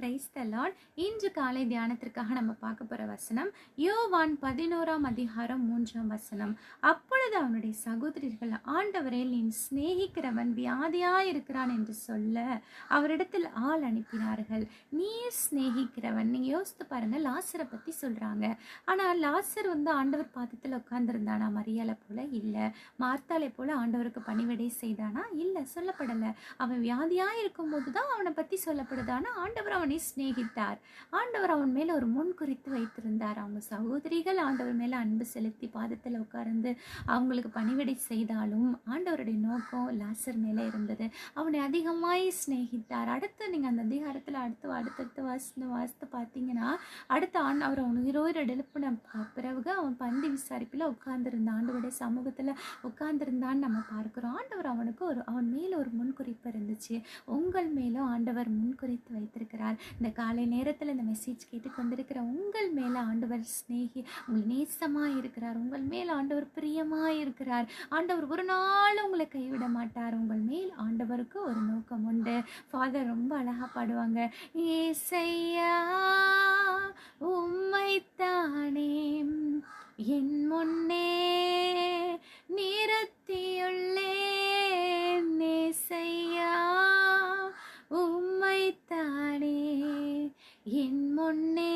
Price தலாட் இன்று காலை தியானத்திற்காக நம்ம பார்க்க போகிற வசனம் யோவான் பதினோராம் அதிகாரம் மூன்றாம் வசனம். அப்பொழுது அவனுடைய சகோதரர்கள் ஆண்டவரே நீ சிநேகிக்கிறவன் வியாதியாக இருக்கிறான் என்று சொல்ல அவரிடத்தில் ஆள் அனுப்பினார்கள். நீர் சிநேகிக்கிறவன். நீங்கள் யோசித்து பாருங்கள் லாசரை பற்றி சொல்கிறாங்க ஆனால் லாசர் வந்து ஆண்டவர் பாதத்தில் உட்கார்ந்துருந்தானா? மரியாதை போல இல்லை. மார்த்தாலை போல ஆண்டவருக்கு பணிவிடை செய்தானா? இல்லை சொல்லப்படலை. அவன் வியாதியாக இருக்கும்போது தான் அவனை பற்றி சொல்லப்படுது ஆனால் ஆண்டவர் அவன் சிநேகித்தார். ஆண்டவர் அவன் மேலே ஒரு முன் குறித்து வைத்திருந்தார். அவங்க சகோதரிகள் ஆண்டவர் மேலே அன்பு செலுத்தி பாதத்தில் உட்கார்ந்து அவங்களுக்கு பணிவிடை செய்தாலும் ஆண்டவருடைய நோக்கம் லாசர் மேலே இருந்தது. அவனை அதிகமாய் சிநேகித்தார். அடுத்து நீங்கள் அந்த அதிகாரத்தில் அடுத்து அடுத்தடுத்து வாசித்து வாசித்து பார்த்தீங்கன்னா அடுத்த ஆண்டு அவர் அவன் உயிரோடு எழுப்பின பிறகு அவன் பந்தி விசாரிப்பில் உட்கார்ந்துருந்தான். ஆண்டவருடைய சமூகத்தில் உட்கார்ந்திருந்தான்னு நம்ம பார்க்கிறோம். ஆண்டவர் அவனுக்கு ஒரு அவன் மேலே ஒரு முன்குறிப்பு இருந்துச்சு. உங்கள் மேலும் ஆண்டவர் முன்குறித்து வைத்திருக்கிறார். இந்த காலை நேரத்தில் இந்த மெசேஜ் கேட்டு கொண்டிருக்கிற உங்கள் மேலே ஆண்டவர் சிநேகி உங்கள் நேசமாக இருக்கிறார். உங்கள் மேல் ஆண்டவர் பிரியமாக இருக்கிறார். ஆண்டவர் ஒரு நாள் உங்களை கைவிட மாட்டார். உங்கள் மேல் ஆண்டவருக்கு ஒரு நோக்கம் உண்டு. ஃபாதர் ரொம்ப அழகாக பாடுவாங்க. ஏசையா உம்மைத்தானே என் என் முன்னே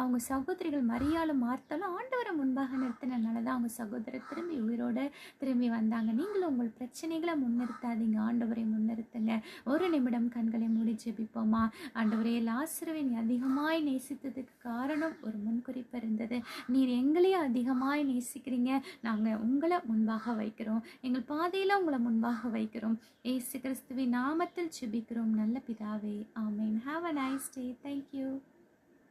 அவங்க சகோதரிகள் மரியாளும் மார்த்தாலும் ஆண்டவரை முன்பாக நிறுத்தினனால தான் அவங்க சகோதரர் திரும்பி உயிரோட திரும்பி வந்தாங்க. நீங்களும் உங்கள் பிரச்சனைகளை முன்னிறுத்தாதீங்க. ஆண்டவரை முன்னிறுத்துங்க. ஒரு நிமிடம் கண்களை மூடி ஜெபிப்போமா? ஆண்டவரே லாசருவை நீ அதிகமாய் நேசித்ததுக்கு காரணம் ஒரு முன்குறிப்பு இருந்தது. நீர் எங்களையும் அதிகமாய் நேசிக்கிறீங்க. நாங்கள் உங்களை முன்பாக வைக்கிறோம். எங்கள் பாதையில் உங்களை முன்பாக வைக்கிறோம். ஏசு கிறிஸ்துவின் நாமத்தில் ஜெபிக்கிறோம். நல்ல பிதாவே ஆமேன். Have a nice day thank you